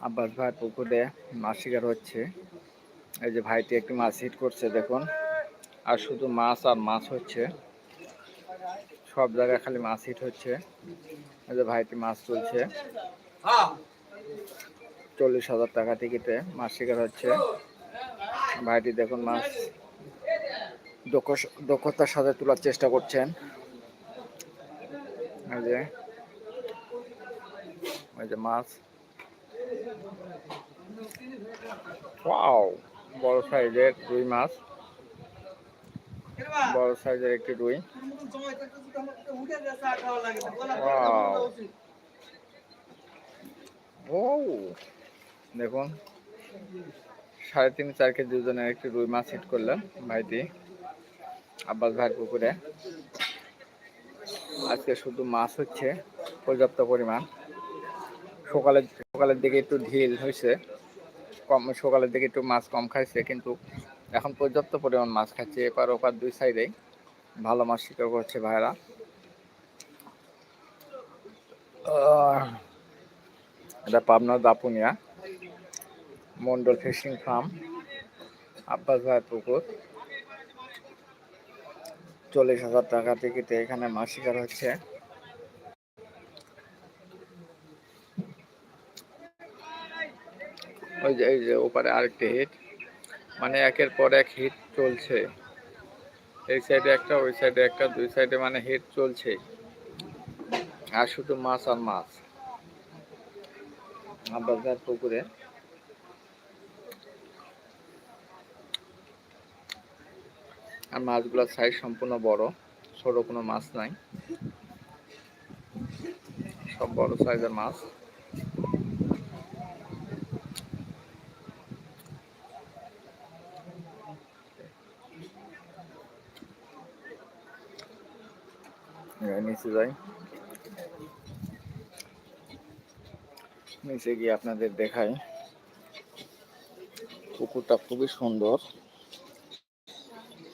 আব্বাস ভাইয়ের পুকুরে মাছ শিকার হচ্ছে। এই যে ভাইটি একটি মাছ হিট করছে দেখুন। আর শুধু মাছ আর মাছ হচ্ছে। সব জায়গায় খালি মাছ হিট হচ্ছে। এই যে ভাইটি মাছ তুলছে। চল্লিশ হাজার টাকা টিকিটে মাছ শিকার হচ্ছে। ভাইটি দেখুন মাছ দক্ষ- দক্ষতার সাথে তোলার চেষ্টা করছেন। এই যে এই যে মাছ। ওয়াও বড় সাইজের রুই মাছ। বড় সাইজের একটি রুই. ও দেখুন, সাড়ে তিন চার কেজি ওজনের একটি রুই মাছ হিট করলেন ভাইটি, আব্বাস ভাইয়ের পুকুরে। আজকে শুধু মাছ হচ্ছে, পর্যাপ্ত পরিমাণ। সকালের সকালের দিকে একটু ঢিল হয়েছে কম, সকালের দিকে একটু মাছ কম খাইছে, কিন্তু এখন পর্যাপ্ত পরিমাণ মাছ খাচ্ছে এপার ওপার দুই সাইডেই ভালো মাছ শিকার করছে ভাইরা এটা পাবনা দাপুনিয়া মন্ডল ফিশিং ফার্ম, আব্বাস ভাই পুকুর। চল্লিশ হাজার টাকা টিকিটে এখানে মাছ শিকার হচ্ছে। ওই যে, এই যে ওপারে আরেকটি হিট মানে একের পর এক হিট চলছে। এই সাইডে একটা, ওই সাইডে একটা, দুই সাইডে মানে হিট চলছে আর শুধু মাছ আর মাছ। আব্বাস পুকুরে। আর মাছগুলোর সাইজ সম্পূর্ণ বড়। ছোট কোনো মাছ নাই। সব বড় সাইজের মাছ এবার নিচে যাই। নিচে গিয়ে আপনাদের দেখাই। পুকুরটা খুবই সুন্দর।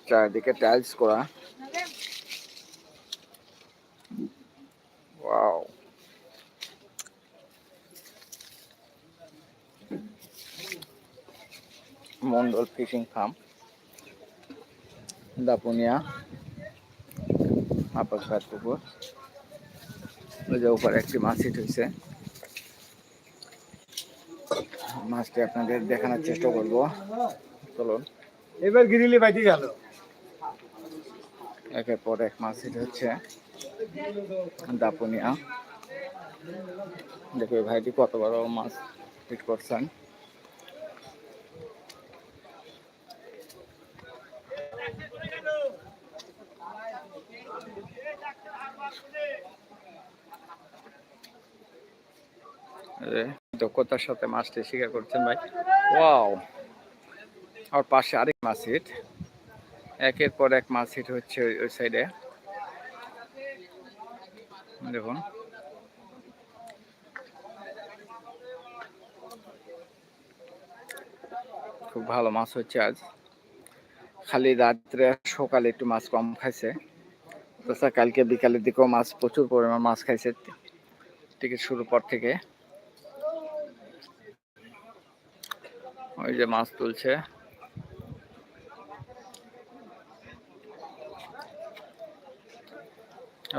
চারিদিকে টাইলস করা। Mondal fishing farm. দাপুনিয়া। ঘাট পুকুর ওই যে উপরে একটি মাছ হিট হয়েছে। মাছটি আপনাদের দেখানোর চেষ্টা করব। চলুন। এবার গিরিলি বাইতে গেল। একের পর এক মাছ হিট হচ্ছে। দাপুনিয়া। দেখো ভাইটি কত বড় মাছ হিট করছেন। দক্ষতার সাথে মাছটি শিকার করছেন ভাই। ওয়াও! আর পাশে আরেক মাছ হিট একের পর এক মাছ হিট হচ্ছে ওই- সাইডে দেখুন। খুব ভালো মাছ হচ্ছে আজ। খালি রাত্রে সকালে একটু মাছ কম খাইছে। তাছাড়া কালকে বিকালের দিকেও মাছ প্রচুর পরিমাণ মাছ খাইছে। টিকিট শুরু পর থেকে। ওই যে মাছ তুলছে।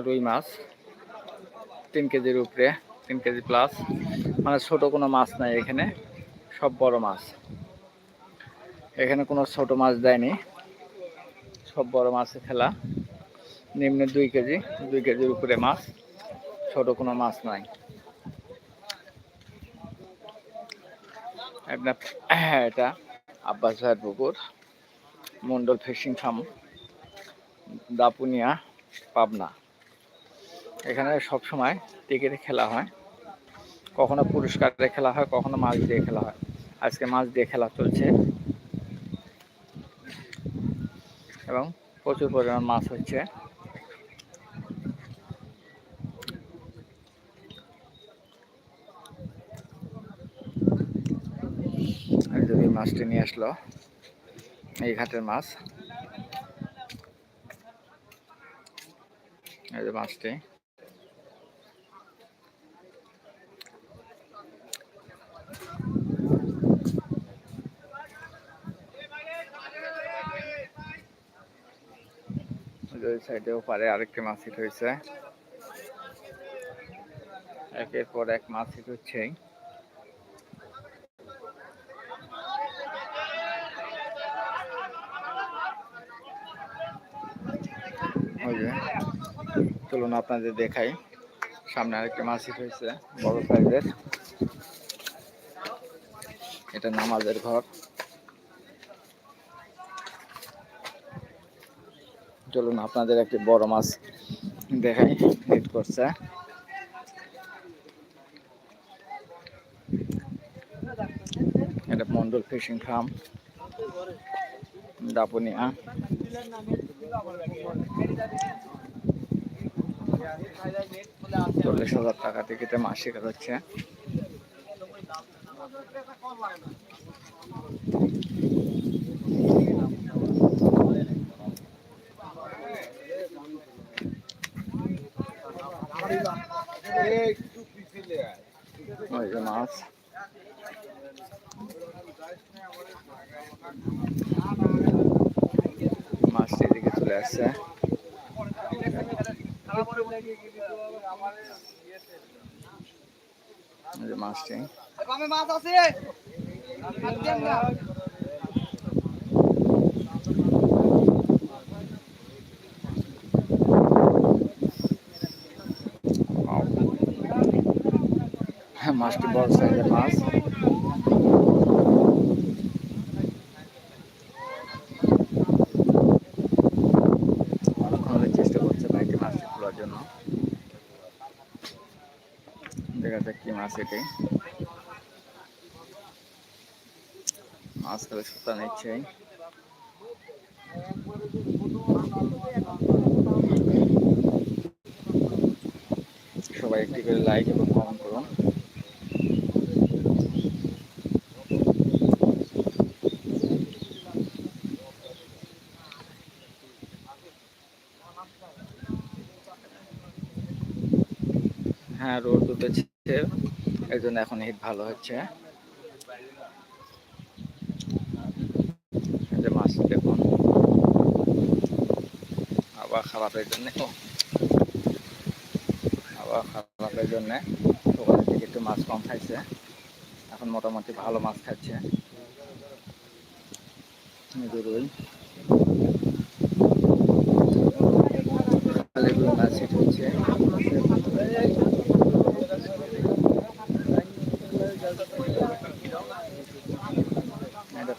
রুই মাছ, তিন কেজির উপরে, তিন কেজি প্লাস মানে ছোট কোনো মাছ নাই এখানে, সব বড় মাছ। এখানে কোনো ছোট মাছ দেয়নি, সব বড় মাছের খেলা। নিম্নে দুই কেজি, দুই কেজির উপরে মাছ, ছোট কোনো মাছ নাই। আপনার হ্যাঁ, এটা আব্বাস ভাইয়ের পুকুর মন্ডল ফিশিং ফার্ম দাপুনিয়া পাবনা। এখানে সব সময় টিকিটে খেলা হয়। কখনো পুরস্কারে খেলা হয় কখনো মাছ দিয়ে খেলা হয়। আজকে মাছ দিয়ে খেলা চলছে। এবং প্রচুর পরিমাণ মাছ হচ্ছে। কেটে নিয়ে আসলো। এই ঘাটের মাছ। এই যে মাছটি। সাইডেও পারে আরেকটি মাছ হিট হয়েছে। একের পর এক মাছ হিট হচ্ছেই। চলুন আপনাদের দেখাই। সামনে আরেকটা মাছ হয়েছে, বড় সাইজের। এটা নামাজের ঘর। চলুন আপনাদের একটি বড় মাছ দেখাই হিট করছে। এটা মন্ডল ফিশিং ফার্ম। দাপুনিয়া চল্লিশ হাজার টাকা টিকিটে মাস শেখা হচ্ছে। যে মাছ এদিকে চলে আসছে। মাছটি মাছ আছে মাছটি বড় সাইজের মাছ অনেক চেষ্টা করছে ভাইটি মাছটি খোলার জন্য দেখা কি মাছ খেলে সুতা নিচ্ছে। সবাই একটি করে লাইক এবং কমেন্ট করুন। হ্যাঁ রোড উঠেছে। জন্য এখন হিট ভালো হচ্ছে। মাছ দেখুন। আবার খারাপের জন্য। আবার খারাপের জন্য। সকালের দিকে একটু মাছ কম খাইছে। এখন মোটামুটি ভালো মাছ খাচ্ছে। রুই। মাছ হচ্ছে।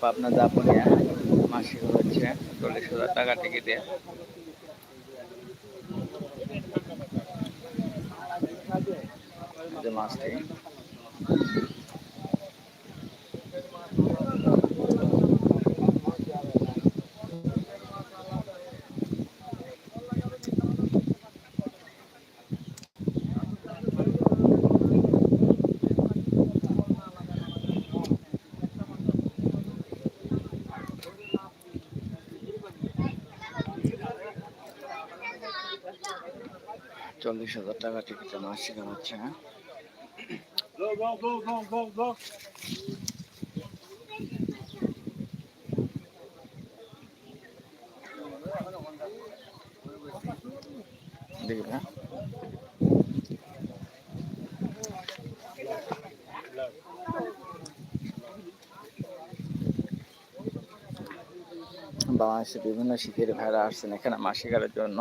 পাবনা দাপুনিয়া মাসিক হচ্ছে চল্লিশ হাজার টাকা টিকিটে এই যে মাছটি চল্লিশ হাজার টাকা টিকিটে মাছ শেখা হচ্ছে হ্যাঁ বাংলাদেশে বিভিন্ন শিখের ভাইরা আসছেন এখানে মাছ শিকারের জন্য।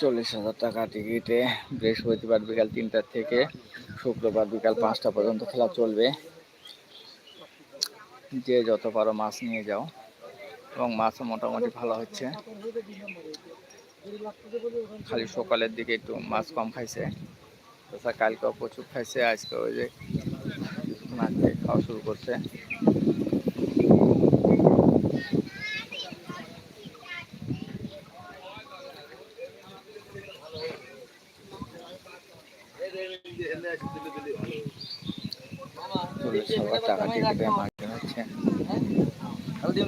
চল্লিশ হাজার টাকা টিকিটে বৃহস্পতিবার বিকাল তিনটার থেকে শুক্রবার বিকাল পাঁচটা পর্যন্ত খেলা চলবে। যে যত পারো মাছ নিয়ে যাও। এবং মাছও মোটামুটি ভালো হচ্ছে। খালি সকালের দিকে একটু মাছ কম খাইছে। তাছাড়া কালকেও প্রচুর খাইছে আজকে ওই যে দিয়ে খাওয়া শুরু করছে চল্লিশ হাজার টাকা টিকিটে মাছ কিনেছে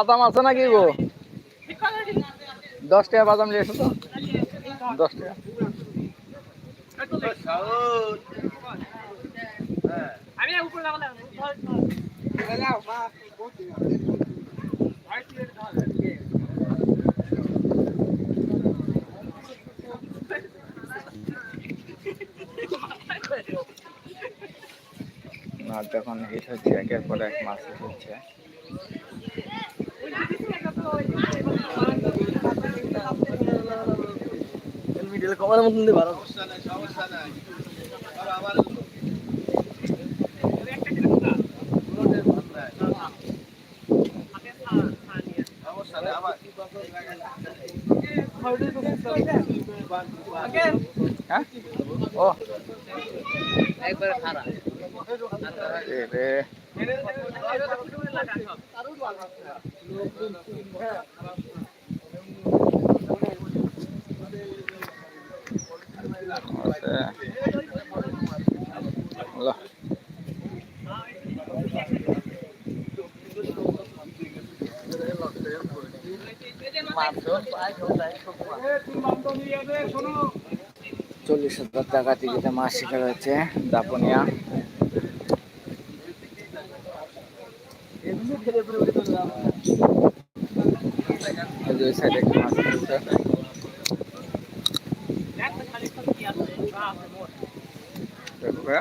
বাদাম আছে নাকি গো? দশ টাকা বাদাম নিয়ে এসো তো। দশ টাকা। যখন হিট হচ্ছে একের পর এক মাছ hit হচ্ছে কমার মতন দিয়ে ভালো হ্যাঁ ও একবারে খারাপ রে চল্লিশ হাজার টাকা টিকিটে মাছ শিকার হচ্ছে দাপনিয়া এই যে ওই সাইডে একটা মাছ আছে দেখবে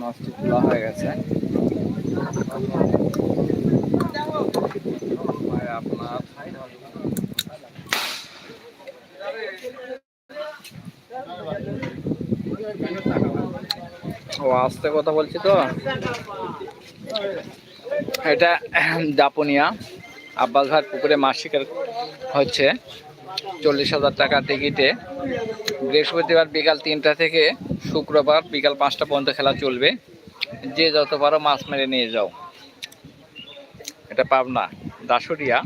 মাছটি খোলা হয়ে গেছে আপনার ও আস্তে কথা বলছি তো। এটা দাপনিয়া। আব্বাস ভাট পুকুরে মাছ শিকার হচ্ছে চল্লিশ হাজার টাকা টিকিটে। বৃহস্পতিবার বিকাল তিনটা থেকে শুক্রবার বিকাল পাঁচটা পর্যন্ত খেলা চলবে। যে যত পারো মাছ মেরে নিয়ে যাও। এটা পাবনা দাসুরিয়া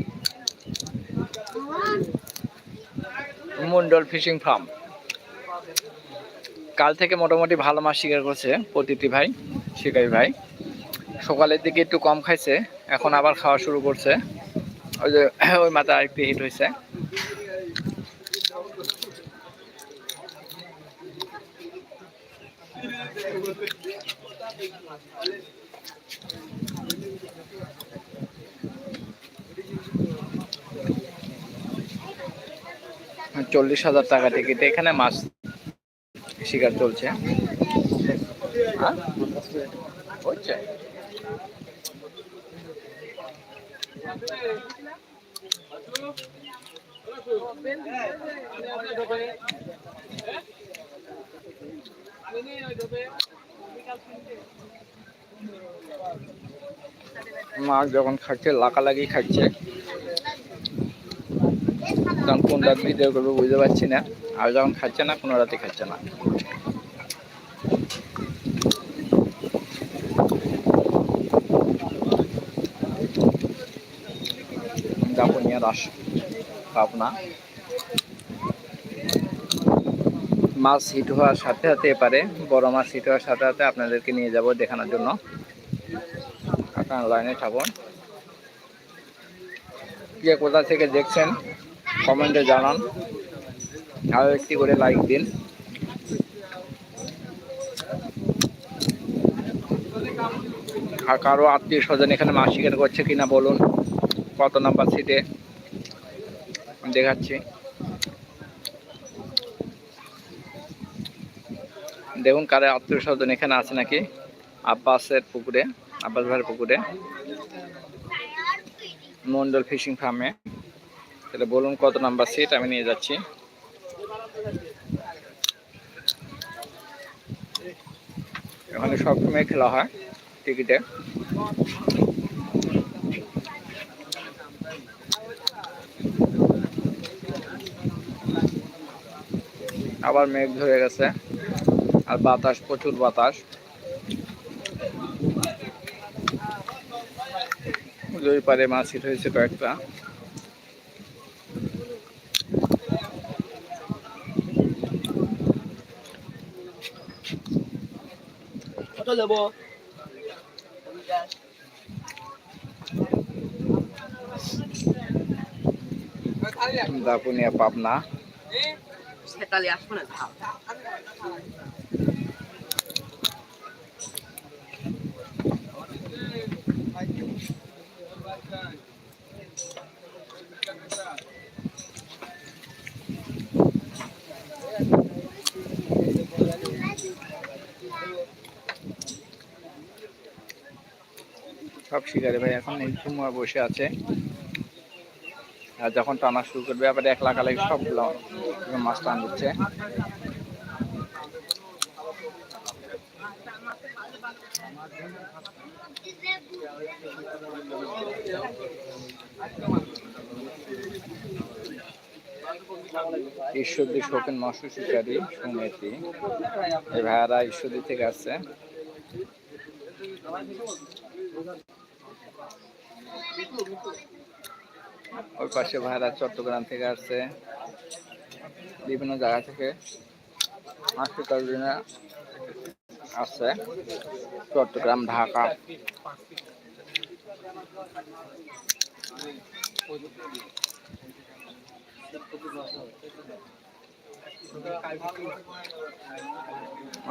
মন্ডল ফিশিং ফার্ম। কাল থেকে মোটামুটি ভালো মাছ শিকার করছে প্রতিটি ভাই, শিকারি ভাই। সকালের দিকে একটু কম খাইছে, এখন আবার খাওয়া শুরু করছে। ওই যে ওই মাথা আরেকটু হিট হয়েছে চল্লিশ হাজার টাকা টিকিট এখানে মাছ শিকার চলছে। হ্যাঁ? হচ্ছে। মাছ যখন খাচ্ছে লাকালাগি খাচ্ছে। তখন কোন রাত ভিডিও করব বুঝতে পারছি না। আর যখন খাচ্ছে না, কোনো রাতে খাচ্ছে না। মাছ হিট হওয়ার সাথে সাথে এপারে বড় মাছ হিট হওয়ার সাথে সাথে আপনাদেরকে নিয়ে যাব দেখানোর জন্য। লাইনে থাকুন। কে কোথা থেকে দেখছেন, কমেন্টে জানান। আরও একটি করে লাইক দিন। আর কারও আত্মীয় স্বজন এখানে মাছ করছে কিনা বলুন, কত নাম্বার সিটে দেখাচ্ছি। দেখুন কারে আত্মীয় স্বজন এখানে আছে নাকি? আব্বাসের পুকুরে, আব্বাস ভাইয়ের পুকুরে। মন্ডল ফিশিং ফার্মে। তাহলে বলুন কত নাম্বার সিট আমি নিয়ে যাচ্ছি। এখানে সবসময় খেলা হয় টিকিটে আবার মেঘ ধরে গেছে, আর বাতাস, প্রচুর বাতাস। দুই পারে মাছ হয়েছে কয়েকটা। কত দেবো দাপুনিয়া পাবনা। সেতালি আসব না সব শিকারি ভাই এখন এই সময় বসে আছে। আর যখন টানা শুরু করবে, আবার এক লাখ আলাইক সবগুলো মাছ টান দিচ্ছে। ঈশ্বরদী শোকেন মৎস্য শিকারী সমিতি। এই ভাইয়ারা ঈশ্বরদী থেকে আসছে। ওই পাশে ভাইরা চট্টগ্রাম থেকে আসছে। বিভিন্ন জায়গা থেকে। জন্য আসছে। চট্টগ্রাম, ঢাকা।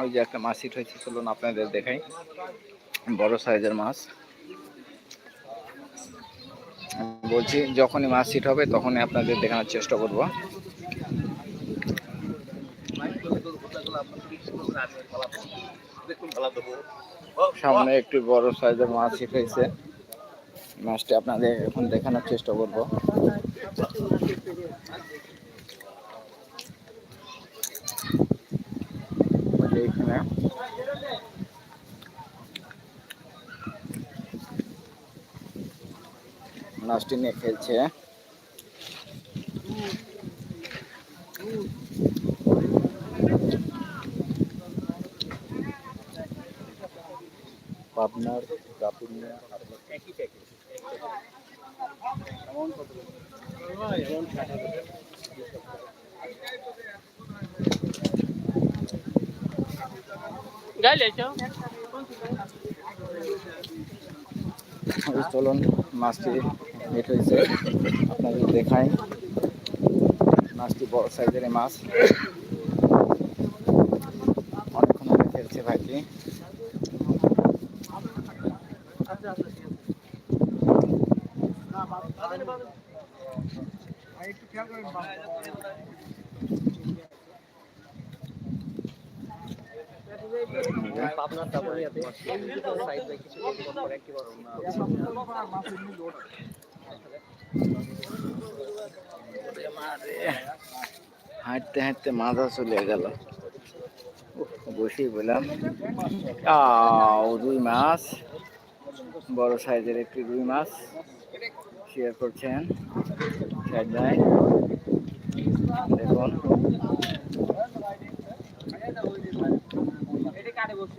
ওই যে একটা মাছ হিট হয়েছে, চলুন আপনাদের দেখাই। বড় সাইজের মাছ আমি বলছি, যখনই মাছ সিট হবে, তখনই আপনাদের দেখানোর চেষ্টা করব। সামনে একটি বড় সাইজের মাছ হিট হয়েছে। মাছটি আপনাদের এখন দেখানোর চেষ্টা করব। এখানে মাছটি নিয়ে খেলছে। পাবনার কাপুনিয়া গাইলে চলুন মাছটি হিট হয়েছে আপনাদের দেখাই। মাছটি বড় সাইজের মাছ। অনেকক্ষণ ধরে খেলছে ভাইটি। হাঁটতে হাঁটতে মাথা চলে গেল। বসেই বললাম রুই মাছ, বড় সাইজের একটি রুই মাছ শেয়ার করছেন, সাইড নাই দেখুন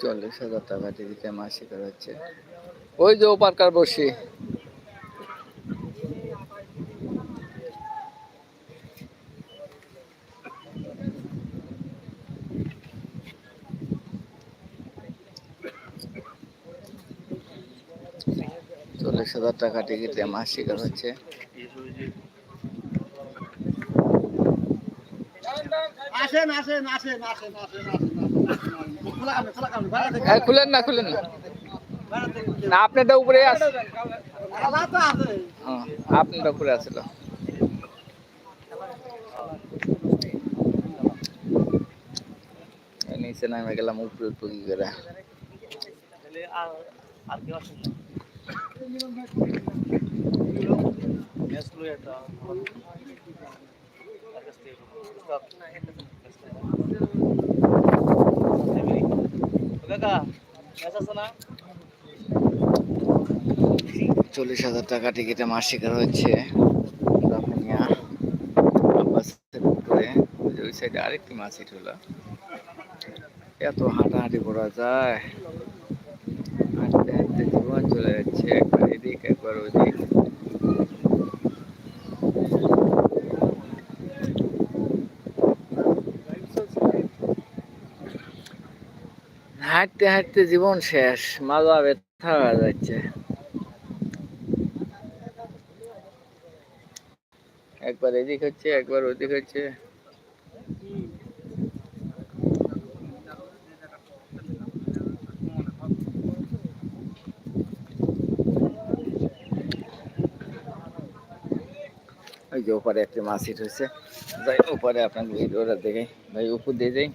চল্লিশ হাজার টাকা টিভিতে মাসিক হচ্ছে। ওই যে ওপারকার বসি। হাজার টাকা টিকিটে মাছ শিকার হচ্ছে হ্যাঁ খুলেন না খুলেন না না আপনারটা উপরে আছে হ্যাঁ, আপনারটা উপরে এই নিচে নামে গেলাম উপরে উপরে করে আর আর কি অসুবিধা চল্লিশ হাজার টাকা টিকিটে মাছ শিকার হচ্ছে ওই সাইডে আরেকটি মাছ হিট হলো। এত হাঁটাহাঁটি করা যায়। হাঁটতে জীবন চলে যাচ্ছে, একবার এদিক, একবার ওদিক। হাঁটতে হাঁটতে জীবন শেষ মাজা ব্যথা হয়ে যাচ্ছে। একবার এদিক হচ্ছে, একবার ওদিক হচ্ছে। যে ওপারে একটা মাছ হিট হয়েছে যাই ওপারে আপনাকে ভিডিওটা দেখে ভাই উপর দিয়ে যাই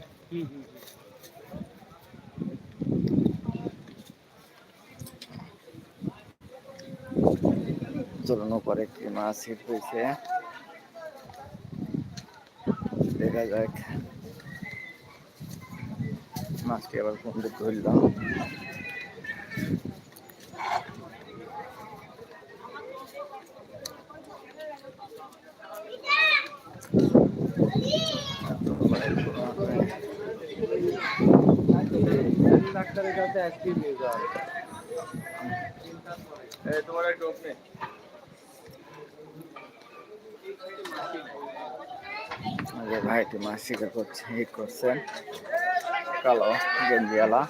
চলুন ওপারে একটি মাছ হিট হয়েছে দেখা যাক মাছটি আবার কোন দিক ধরলাম ডাক্তারের কাছে আইসক্রিম নিয়ে যাও। তোমার একটু ওপরে ভাইটি মাছ শিকার করছে হিট করছেন কালো গেঞ্জিওয়ালা।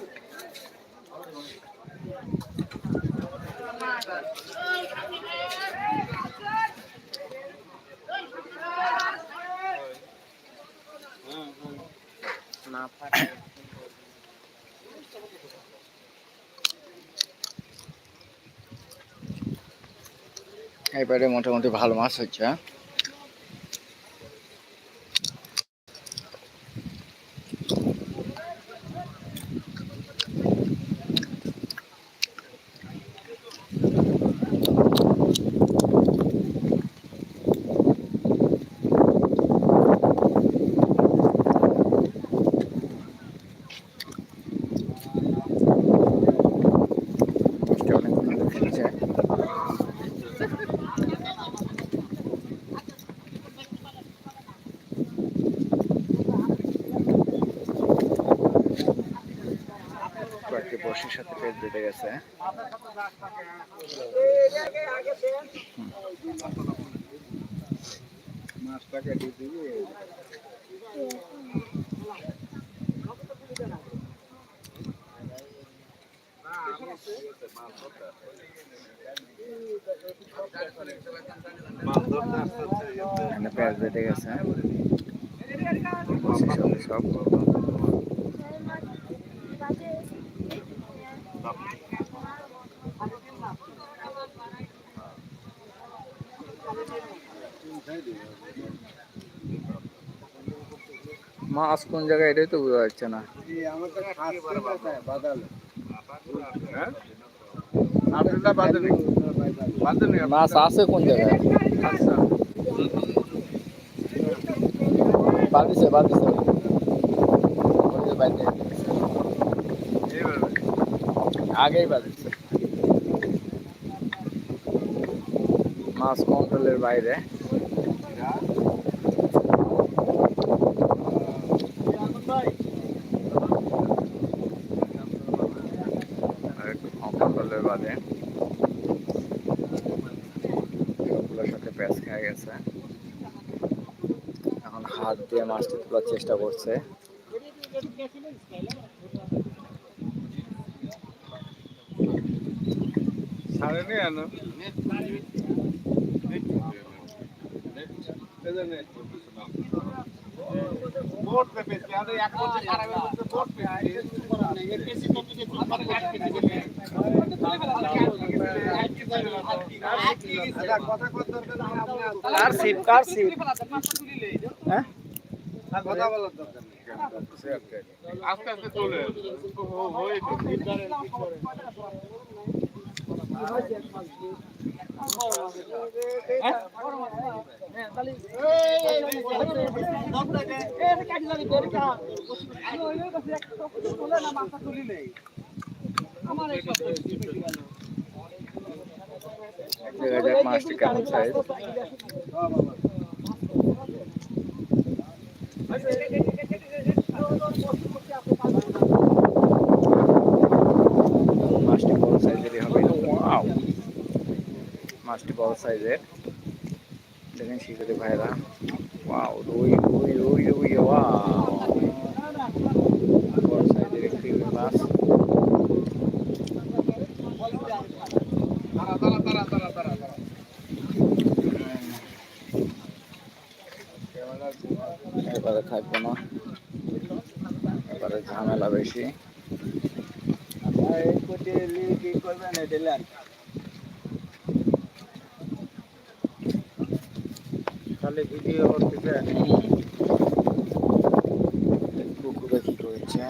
না এবারে মোটামুটি ভালো মাছ হচ্ছে হ্যাঁ? মাছটা অনেকক্ষণ ধরে খেলছে। কয়েকটি বসির সাথে পেট বেঁধে গেছে মাছটাকে দিয়ে দিবি এখানে পেট বেঁধে গেছে বসির সাথে সব মাছ কোন জায়গায় এটাই তো বোঝা যাচ্ছে না মাছ আছে কোন জায়গায়? বাদিছে বাদিছে আগেই বাদিছে মাছ কন্ট্রোলের বাইরে? বাজে সবগুলোর সাথে প্যাঁচ খেয়ে গেছে। এখন হাত দিয়ে মাছটি তোলার চেষ্টা করছে। ছাড়েনি কেন? ভোট এক বছর খারাপ হয়েছে ভোট কার সিট হ্যাঁ কথা বলার দরকার নেই আস্তে আস্তে চলে হয়ে দেখা যাক মাছটি কেমন সাইজ মাছটি বড় সাইজেরই হবে। ওয়াও! মাছটি বড় সাইজের। দেখেন শিকারি ভাইরা ওয়াও! রুই রুই রুই রুই ওয়াও! বড় সাইজের একটি মাছ তারা তারা তারা তারা তারা তারা এবারে থাকব না। এবারে ঝামেলা বেশি। খালি ভিডিও করতেছে। পুকুরে কি রয়েছে